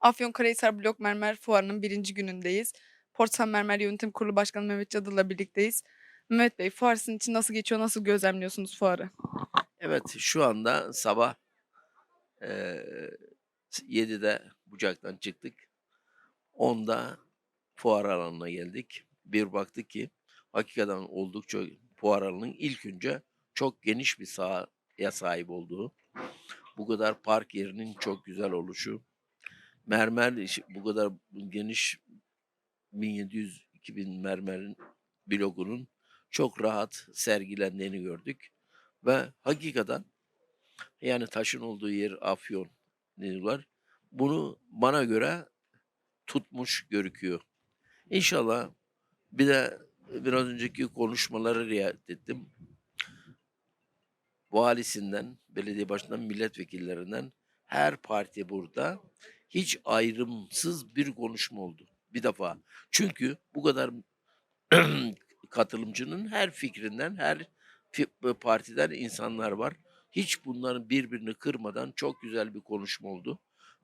Afyonkarahisar Blok Mermer Fuarı'nın birinci günündeyiz. Portsan Mermer Yönetim Kurulu Başkanı Mehmet Cadı'la birlikteyiz. Mehmet Bey, fuar sizin için nasıl geçiyor, nasıl gözlemliyorsunuz fuarı? Evet, şu anda sabah eee 7'de Bucak'tan çıktık. 10'da fuar alanına geldik. Bir baktık ki hakikaten oldukça fuar alanının ilk önce çok geniş bir sahaya sahip olduğu, bu kadar park yerinin çok güzel oluşu, mermer bu kadar geniş 1700-2000 mermerin blokunun çok rahat sergilendiğini gördük. Ve hakikaten yani taşın olduğu yer Afyon diyorlar. Bunu bana göre tutmuş görüküyor. İnşallah bir de biraz önceki konuşmaları riayet ettim. Valisinden, belediye başından, milletvekillerinden her parti burada hiç ayrımsız bir konuşma oldu. Bir defa. Çünkü bu kadar katılımcının her fikrinden, her partiden insanlar var. Hiç bunların birbirini kırmadan çok güzel bir konuşma oldu.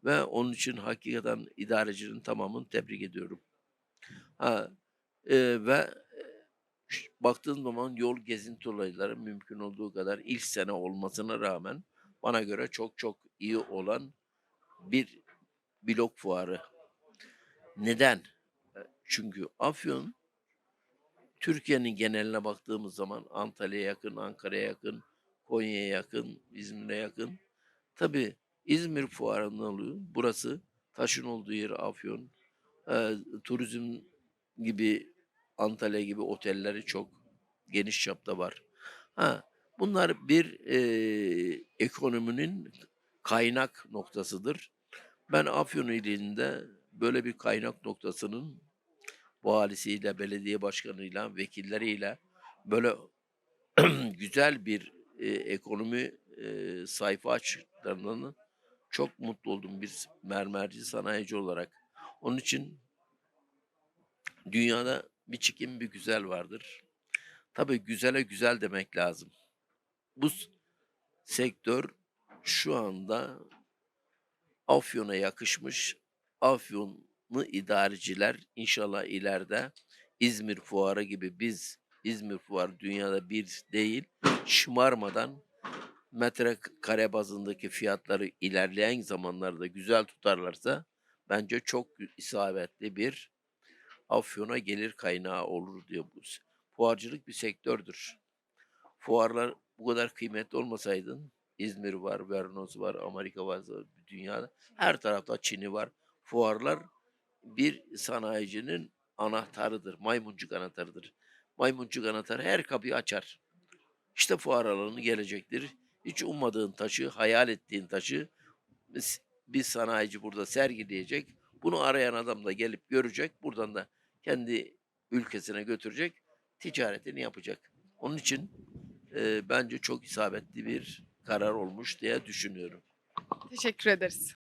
Ve onun için hakikaten idarecinin tamamını tebrik ediyorum. Ha, e, ve ş- baktığın zaman yol gezinti olayları mümkün olduğu kadar ilk sene olmasına rağmen bana göre çok çok iyi olan bir blok fuarı. Neden? E, Çünkü Afyon Türkiye'nin geneline baktığımız zaman Antalya'ya yakın, Ankara'ya yakın, Konya'ya yakın, İzmir'e yakın. Tabii İzmir fuarından oluyor. Burası taşın olduğu yer Afyon. Ee, turizm gibi Antalya gibi otelleri çok geniş çapta var. Ha, bunlar bir e, ekonominin kaynak noktasıdır. Ben Afyon ilinde böyle bir kaynak noktasının valisiyle, belediye başkanıyla, vekilleriyle böyle güzel bir e, ekonomi e, sayfa açtıklarından çok mutlu oldum bir mermerci sanayici olarak. Onun için dünyada bir çekim bir güzel vardır. Tabii güzele güzel demek lazım. Bu sektör şu anda Afyon'a yakışmış. Afyonlu idareciler inşallah ileride İzmir Fuarı gibi biz İzmir Fuarı dünyada bir değil şımarmadan metrekare bazındaki fiyatları ilerleyen zamanlarda güzel tutarlarsa bence çok isabetli bir Afyon'a gelir kaynağı olur diyor bu. Fuarcılık bir sektördür. Fuarlar bu kadar kıymetli olmasaydın İzmir var, Vernos var, Amerika var, dünyada her tarafta Çin'i var. Fuarlar bir sanayicinin anahtarıdır, maymuncuk anahtarıdır. Maymuncuk anahtarı her kapıyı açar. İşte fuar alanı gelecektir. Hiç ummadığın taşı, hayal ettiğin taşı bir sanayici burada sergileyecek. Bunu arayan adam da gelip görecek. Buradan da kendi ülkesine götürecek. Ticaretini yapacak. Onun için e, bence çok isabetli bir karar olmuş diye düşünüyorum. Teşekkür ederiz.